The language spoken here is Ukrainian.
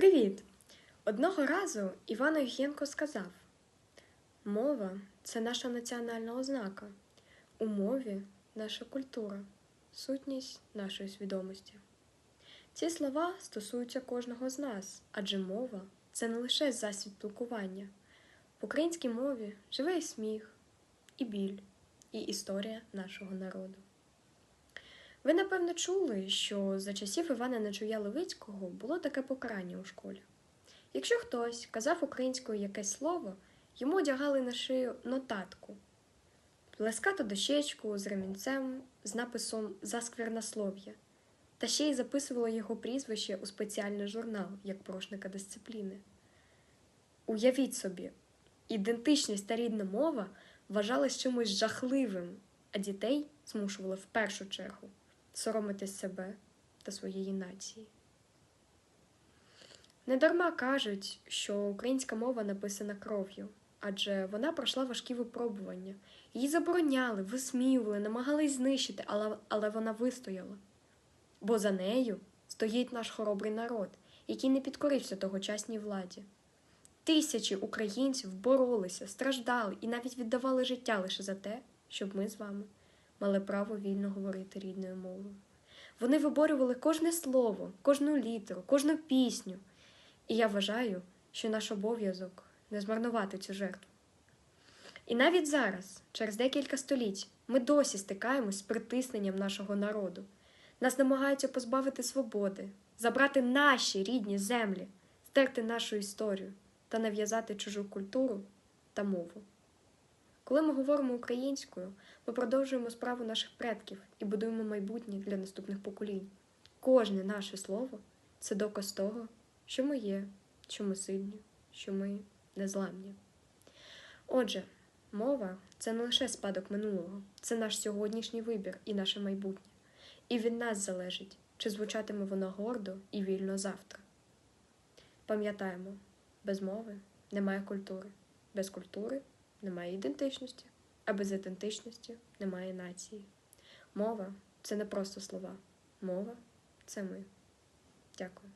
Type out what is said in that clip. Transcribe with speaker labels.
Speaker 1: Привіт! Одного разу Іван Огієнко сказав: Мова це наша національна ознака. У мові наша культура, сутність нашої свідомості. Ці слова стосуються кожного з нас, адже мова це не лише засіб спілкування. В українській мові живе і сміх, і біль, і історія нашого народу. Ви, напевно, чули, що за часів Івана Нечуя Левицького було таке покарання у школі. Якщо хтось казав українською якесь слово, йому одягали на шию нотатку, плескату дощечку з ремінцем з написом за та ще й записували його прізвище у спеціальний журнал як прошника дисципліни. Уявіть собі, ідентичність та рідна мова вважались чимось жахливим, а дітей змушували в першу чергу соромитись себе та своєї нації. Недарма кажуть, що українська мова написана кров'ю, адже вона пройшла важкі випробування. Її забороняли, висміювали, намагались знищити, але, але вона вистояла. Бо за нею стоїть наш хоробрий народ, який не підкорився тогочасній владі. Тисячі українців боролися, страждали і навіть віддавали життя лише за те, щоб ми з вами мали право вільно говорити рідною мовою. Вони виборювали кожне слово, кожну літеру, кожну пісню. І я вважаю, що наш обов'язок не змарнувати цю жертву. І навіть зараз, через декілька століть, ми досі стикаємось з притисненням нашого народу. Нас намагаються позбавити свободи, забрати наші рідні землі, стерти нашу історію та нав'язати чужу культуру та мову. Коли ми говоримо українською, ми продовжуємо справу наших предків і будуємо майбутнє для наступних поколінь. Кожне наше слово це доказ того, що ми є, що ми сильні, що ми незламні. Отже, мова це не лише спадок минулого, це наш сьогоднішній вибір і наше майбутнє. І від нас залежить, чи звучатиме воно гордо і вільно завтра. Пам'ятаємо, без мови немає культури, без культури немає ідентичності, а без ідентичності немає нації. Мова це не просто слова. Мова це ми. Дякую.